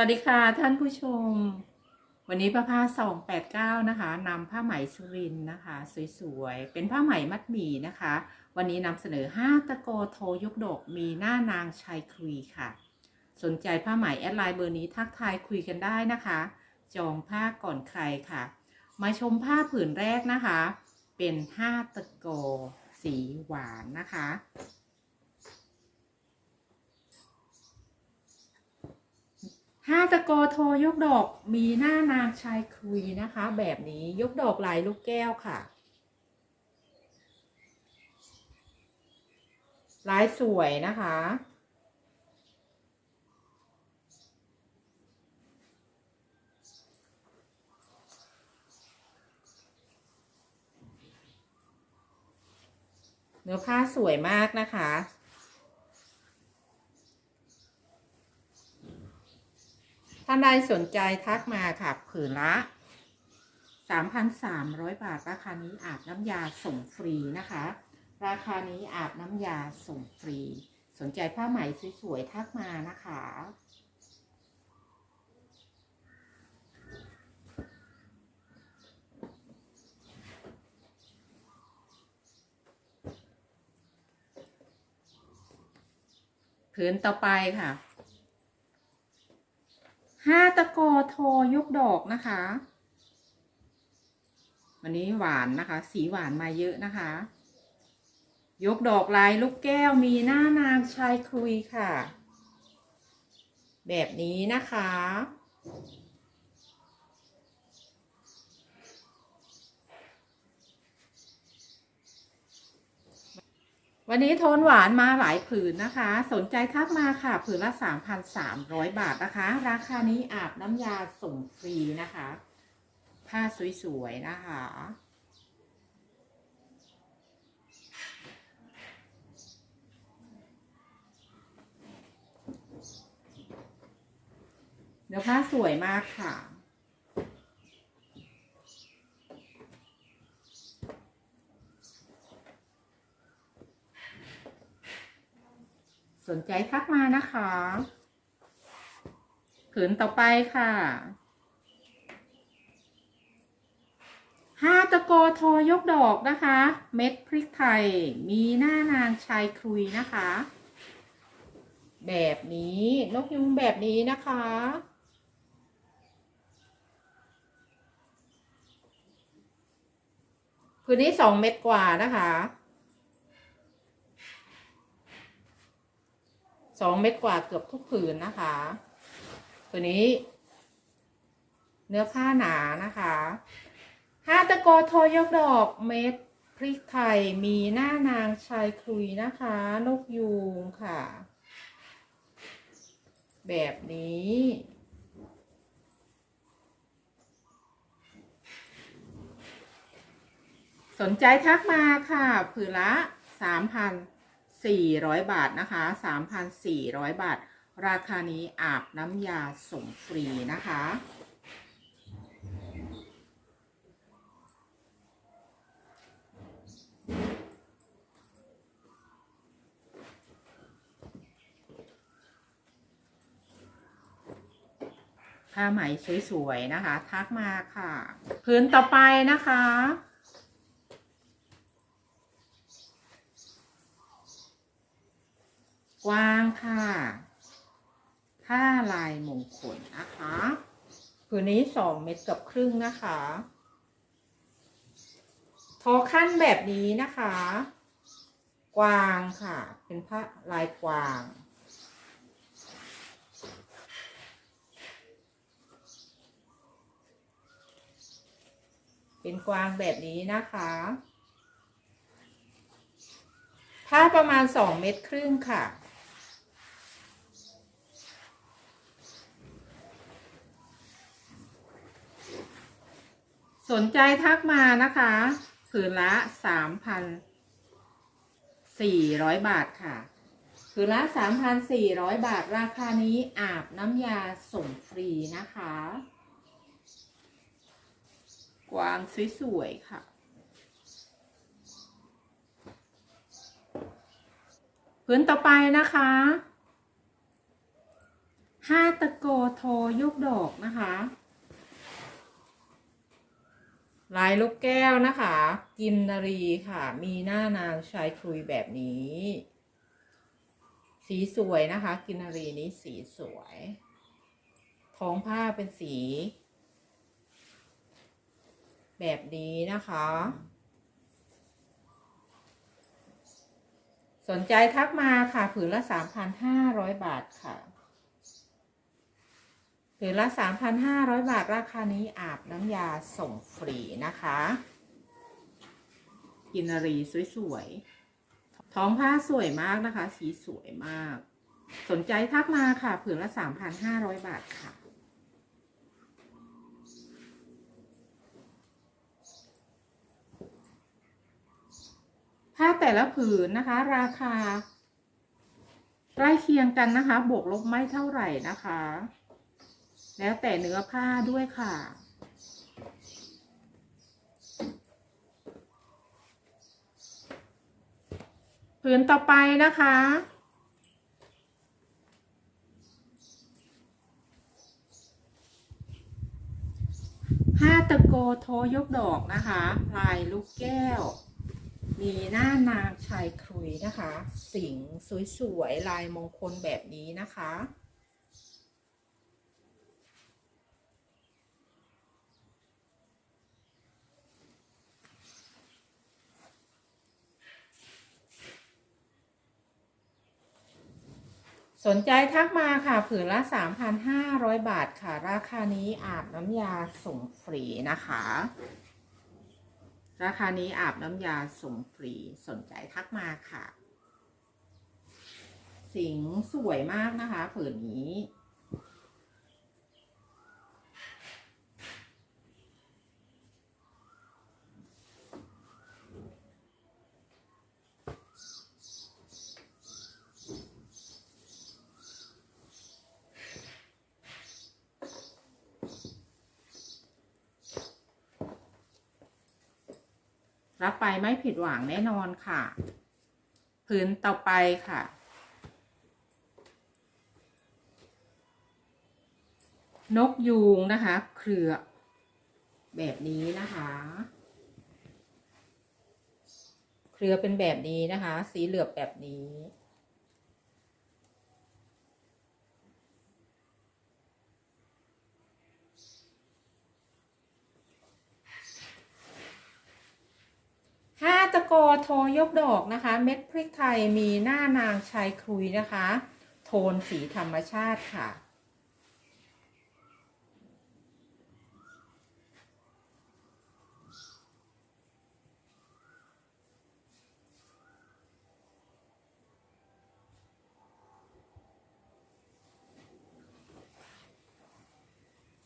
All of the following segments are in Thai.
วัสดีค่ะท่านผู้ชม วันนี้ประภาสองแปดเก้านะคะนำผ้าไหมสุรินนะคะ สวยๆ เป็นผ้าไหมมัดหมี่นะคะ วันนี้นำเสนอ5ตะโกโทยกดกมีหน้านางชายคุยค่ะ สนใจผ้าไหมแอดไลน์เบอร์นี้ทักทายคุยกันได้นะคะ จองผ้าก่อนใครค่ะ มาชมผ้าผืนแรกนะคะ เป็น5ตะโกสีหวานนะคะ ห้าตะโกโทยกดอกมีหน้านางชายคุยนะคะ แบบนี้ยกดอกลายลูกแก้วค่ะ ลายสวยนะคะ เนื้อผ้าสวยมากนะคะานใดสนใจทักมาค่ะ ผืนละ3,300บาท ราคานี้อาบน้ำยาส่งฟรีนะคะ ราคานี้อาบน้ำยาส่งฟรี สนใจผ้าไหมสวยๆทักมานะคะผืนต่อไปค่ะ ห้าตะโกโทยกดอกนะคะ วันนี้หวานนะคะ สีหวานมาเยอะนะคะ ยกดอกลายลูกแก้วมีหน้านางชายครุยค่ะ แบบนี้นะคะ วันนี้โทนหวานมาหลายผืนนะคะ สนใจทักมาค่ะ ผืนละ 3,300 บาทนะคะ ราคานี้อาบน้ำยาส่งฟรีนะคะ ผ้าสวยๆนะคะ เดี๋ยวผ้าสวยมากค่ะ สนใจทักมานะคะผืนต่อไปค่ะห้าตะโกโทยกดอกนะคะ เม็ดพริกไทย มีหน้านางชายครุยนะคะ แบบนี้นกยุงแบบนี้นะคะผืนนี้สองเม็ดกว่านะคะ สองเม็ดกว่าเกือบทุกผืนนะคะ ตัวนี้ เนื้อผ้าหนานะคะห้าตะโกโทยกดอกเม็ดพริกไทยมีหน้านางชายคลุยนะคะ นกยูงค่ะ แบบนี้สนใจทักมาค่ะ ผืนละสามพัน 400 บาทนะคะ 3,400 บาท ราคานี้อาบน้ำยาส่งฟรีนะคะ ผ้าไหมสวยๆนะคะ ทักมาค่ะ พื้นต่อไปนะคะ กว้างค่ะ ผ้าลายมงคลนะคะผืนนี้สองเม็ดกับครึ่งนะคะ ทอขั้นแบบนี้นะคะ กวางค่ะ เป็นผ้าลายกวางเป็นกวางแบบนี้นะคะ ผ้าประมาณสองเม็ดครึ่งค่ะ สนใจทักมานะคะผืนละสามพันสี่ร้อยบาทค่ะผืนละสามพันสี่ร้อยบาทราคานี้อาบน้ำยาส่งฟรีนะคะ กวางสวยๆค่ะพื้นต่อไปนะคะห้าตะโกโทยุกดอกนะคะ ลายลูกแก้วนะคะ กินนารีค่ะ มีหน้านางชายครุยแบบนี้ สีสวยนะคะ กินนารีนี้สีสวยท้องผ้าเป็นสี แบบนี้นะคะ สนใจทักมาค่ะ ผืนละ 3,500 บาทค่ะ ผืนละ 3,500 บาทราคานี้อาบน้ำยาส่งฟรีนะคะ กินารีสวยๆ ท้องผ้าสวยมากนะคะ สีสวยมาก สนใจทักมาค่ะ ผืนละ 3,500 บาทค่ะ ผ้าแต่ละผืนนะคะ ราคาใกล้เคียงกันนะคะ บวกลบไม่เท่าไหร่นะคะ แล้วแต่เนื้อผ้าด้วยค่ะ ผืนต่อไปนะคะ ห้าตะโกโทยกดอกนะคะลายลูกแก้ว มีหน้านางชายครุยนะคะ สิงสวยๆ ลายมงคลแบบนี้นะคะ สนใจทักมาค่ะ ผืนละ 3,500 บาทค่ะ ราคานี้อาบน้ำยาส่งฟรีนะคะ ราคานี้อาบน้ำยาส่งฟรี สนใจทักมาค่ะ สิงสวยมากนะคะ ผืนนี้ รับไปไม่ผิดหวังแน่นอนค่ะพื้นต่อไปค่ะ นกยูงนะคะ เครือ แบบนี้นะคะ เครือเป็นแบบนี้นะคะ สีเหลือบแบบนี้ ห้าตะโกโทยกดอกนะคะ เม็ดพริกไทยมีหน้านางชายคุยนะคะ โทนสีธรรมชาติค่ะ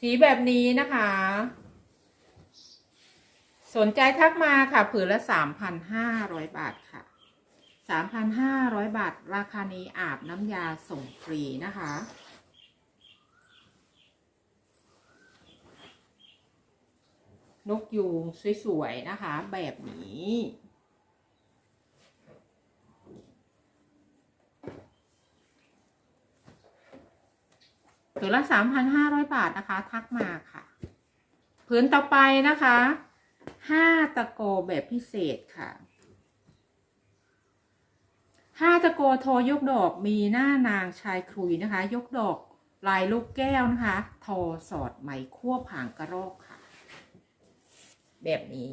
สีแบบนี้นะคะ สนใจทักมาค่ะ ผืนละ3,500บาทค่ะ3,500บาท ราคานี้อาบน้ำยาส่งฟรีนะคะ นกยูงสวยๆ นะคะ แบบนี้ผืนละ 3,500 บาทนะคะ ทักมาค่ะผืนต่อไปนะคะ ห้าตะโกแบบพิเศษค่ะห้าตะโกโทยกดอกมีหน้านางชายครุยนะคะ ยกดอกลายลูกแก้วนะคะ ทอสอดไหมควบหางกระรอกค่ะ แบบนี้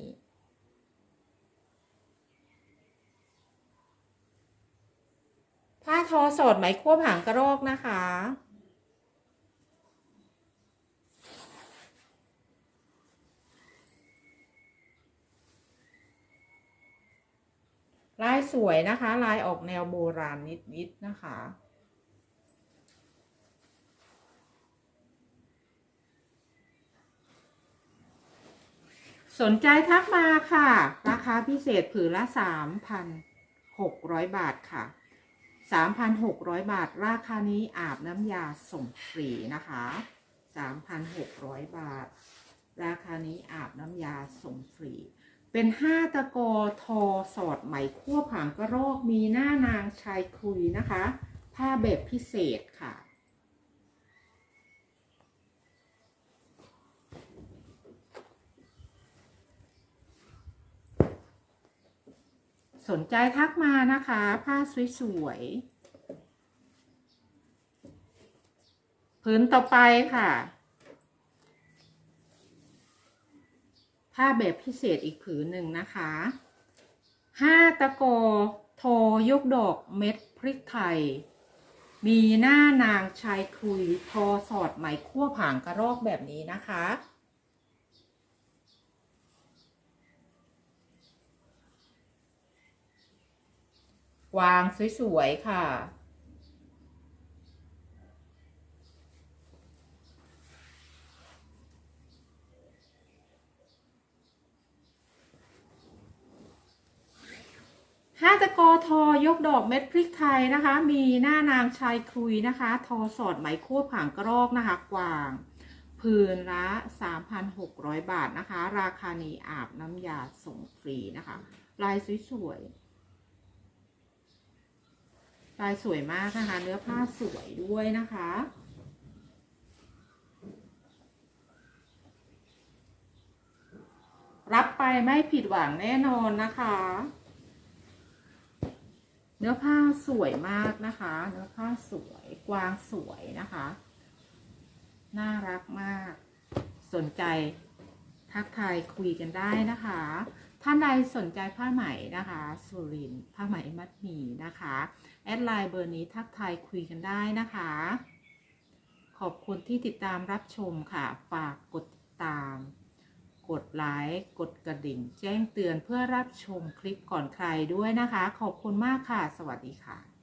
ผ้าทอสอดไหมควบหางกระรอกนะคะ ลายสวยนะคะ ลายออกแนวโบราณนิดๆนะคะสนใจทักมาค่ะ ราคาพิเศษผืนละ 3,600 บาทค่ะ 3,600 บาท ราคานี้อาบน้ำยาส่งฟรีนะคะ 3,600 บาท ราคานี้อาบน้ำยาส่งฟรี เป็นห้าตะกอทอสอดไหมคั่วผางกระรอกมีหน้านางชายคุยนะคะ ผ้าแบบพิเศษค่ะ สนใจทักมานะคะ ผ้าสวยๆพื้นต่อไปค่ะ ผ้าแบบพิเศษอีกผืนหนึ่งนะคะห้าตะโกโทยกดอกเม็ดพริกไทย มีหน้านางชายคุยทอสอดไหมคั่วผางกระรอกแบบนี้นะคะ วางสวย ๆ ค่ะ ห้าตะกอทอยกดอกเม็ดพริกไทยนะคะ มีหน้านางชายคุยนะคะ ทอสอดไหมคั่วผางกระรอกนะคะ กวางผืนละ 3,600 บาทนะคะ ราคานี้อาบน้ำยาส่งฟรีนะคะ ลายสวยๆ ลายสวยมากนะคะ เนื้อผ้าสวยด้วยนะคะ รับไปไม่ผิดหวังแน่นอนนะคะ นื้อผ้าสวยมากนะคะ เนื้อผ้าสวยกวางสวยนะคะ น่ารักมาก สนใจทักทายคุยกันได้นะคะ ท่านใดสนใจผ้าไหมนะคะสุรินผ้าไหมมัดหมี่นะคะ แอดไลน์เบอร์นี้ทักทายคุยกันได้นะคะ ขอบคุณที่ติดตามรับชมค่ะ ฝากกดติดตาม กดไลค์กดกระดิ่ง แจ้งเตือนเพื่อรับชมคลิปก่อนใครด้วยนะคะ ขอบคุณมากค่ะ สวัสดีค่ะ